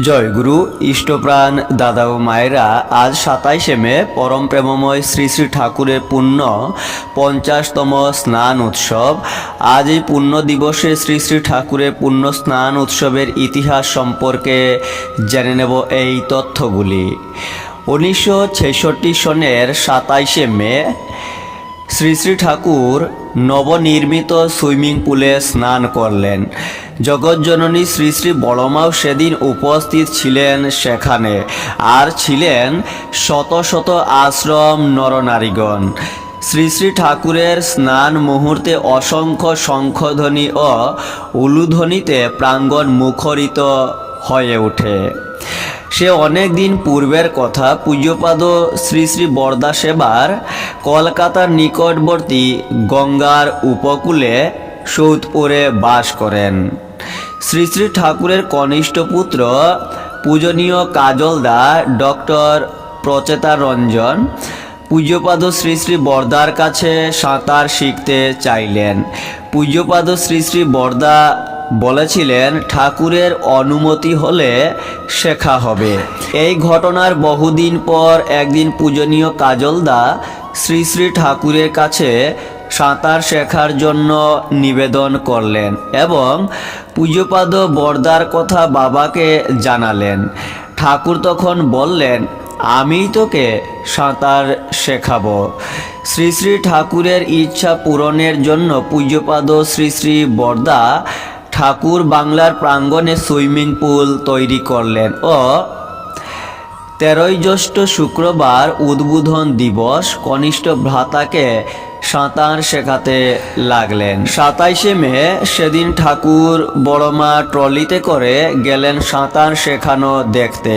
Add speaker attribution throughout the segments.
Speaker 1: জয়গুরু ইষ্টপ্রাণ দাদা ও মায়েরা, আজ সাতাইশে মে, পরম প্রেমময় শ্রী শ্রী ঠাকুরের পুণ্য পঞ্চাশতম স্নান উৎসব। আজ এই পুণ্য দিবসে শ্রী শ্রী ঠাকুরের পুণ্য স্নান উৎসবের ইতিহাস সম্পর্কে জেনে নেব এই তথ্যগুলি। উনিশশো ছেষট্টি সনের সাতাইশে মে শ্রী শ্রী ঠাকুর নবনির্মিত সুইমিং পুলে স্নান করলেন। জগৎজননী শ্রী শ্রী বড়মাও সেদিন উপস্থিত ছিলেন সেখানে আর ছিলেন শত শত আশ্রম নরনারীগণ। শ্রী শ্রী ঠাকুরের স্নান মুহূর্তে অসংখ্য শঙ্খধ্বনি ও উলুধ্বনিতে প্রাঙ্গণ মুখরিত হয়ে ওঠে। সে অনেক দিন পূর্বের কথা। পূজ্যপাদ শ্রী শ্রী বরদা সেবার কলকাতার নিকটবর্তী গঙ্গার উপকূলে সৌদপুরে বাস করেন। শ্রী শ্রী ঠাকুরের কনিষ্ঠ পুত্র পূজনীয় কাজলদা ডক্টর প্রচেতা রঞ্জন পূজ্যপাদ শ্রী শ্রী বরদার কাছে সাঁতার শিখতে চাইলেন। পূজ্যপাদ শ্রী শ্রী বরদা বলেছিলেন, ঠাকুরের অনুমতি হলে শেখা হবে। এই ঘটনার বহুদিন পর একদিন পূজনীয় কাজলদা শ্রী শ্রী ঠাকুরের কাছে সাঁতার শেখার জন্য নিবেদন করলেন এবং পূজ্যপাদ বরদার কথা বাবাকে জানালেন। ঠাকুর তখন বললেন, আমি তোকে সাঁতার শেখাবো। শ্রী শ্রী ঠাকুরের ইচ্ছা পূরণের জন্য পূজ্যপাদ শ্রী শ্রী বরদা ঠাকুর বাংলার প্রাঙ্গণে সুইমিং পুল তৈরি করলেন ও তেরোই জ্যৈষ্ঠ শুক্রবার উদ্বোধন দিবস কনিষ্ঠ ভ্রাতাকে সাঁতার শেখাতে লাগলেন। সাতাইশে মে সেদিন ঠাকুর বড়মা ট্রলিতে করে গেলেন সাঁতার শেখানো দেখতে।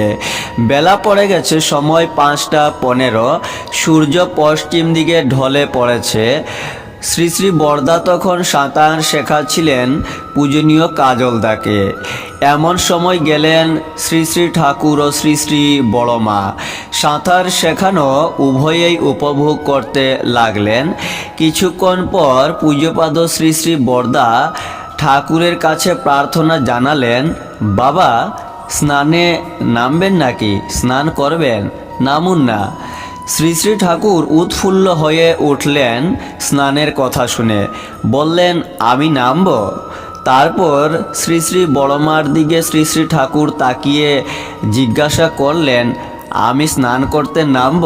Speaker 1: বেলা পড়ে গেছে, সময় পাঁচটা পনেরো। সূর্য পশ্চিম দিকে ঢলে পড়েছে। শ্রী শ্রী বরদা তখন সাঁতার শেখাচ্ছিলেন পূজনীয় কাজলদাকে। এমন সময় গেলেন শ্রী শ্রী ঠাকুর ও শ্রী শ্রী বড়মা। সাঁতার শেখানো উভয়েই উপভোগ করতে লাগলেন। কিছুক্ষণ পর পূজ্যপাদ শ্রী শ্রী বরদা ঠাকুরের কাছে প্রার্থনা জানালেন, বাবা, স্নানে নামবেন নাকি? স্নান করবেন? নামুন না। শ্রী শ্রী ঠাকুর উৎফুল্ল হয়ে উঠলেন স্নানের কথা শুনে। বললেন, আমি নামব? তারপর শ্রী শ্রী বড়মার দিকে শ্রী শ্রী ঠাকুর তাকিয়ে জিজ্ঞাসা করলেন, আমি স্নান করতে নামব?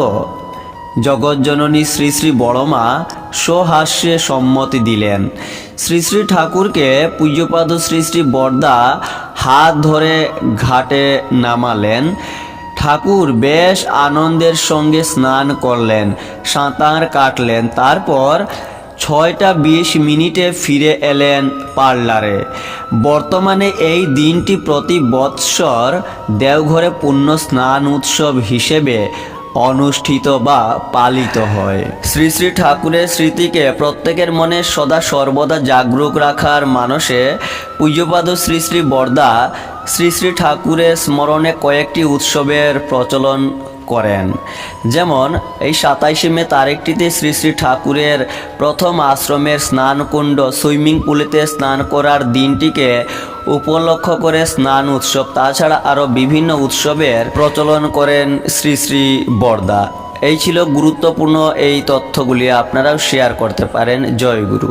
Speaker 1: জগৎজননী শ্রী শ্রী বড়মা সহাস্যে সম্মতি দিলেন। শ্রী শ্রী ঠাকুরকে পূজ্যপাদ শ্রী শ্রী বরদা হাত ধরে ঘাটে নামালেন। ঠাকুর বেশ আনন্দের সঙ্গে স্নান করলেন, সাঁতার কাটলেন, তারপর ছয়টা বিশ মিনিটে ফিরে এলেন পার্লারে। বর্তমানে এই দিনটি প্রতি বৎসর দেওঘরে পুণ্য স্নান উৎসব হিসেবে অনুষ্ঠিত বা পালিত হয়। শ্রী শ্রী ঠাকুরের স্মৃতিকে প্রত্যেকের মনে সদা সর্বদা জাগরুক রাখার মানসে পূজ্যপাদ শ্রী শ্রী বর্দা শ্রী শ্রী ঠাকুরের স্মরণে কয়েকটি উৎসবের প্রচলন করেন। যেমন, এই সাতাইশে মে তারিখটিতে শ্রী শ্রী ঠাকুরের প্রথম আশ্রমের স্নানকুণ্ড সুইমিং পুলেতে স্নান করার দিনটিকে উপলক্ষ করে স্নান উৎসব। তাছাড়া আরও বিভিন্ন উৎসবের প্রচলন করেন শ্রী শ্রী বরদা। এই ছিল গুরুত্বপূর্ণ এই তথ্যগুলি। আপনারাও শেয়ার করতে পারেন। জয় গুরু।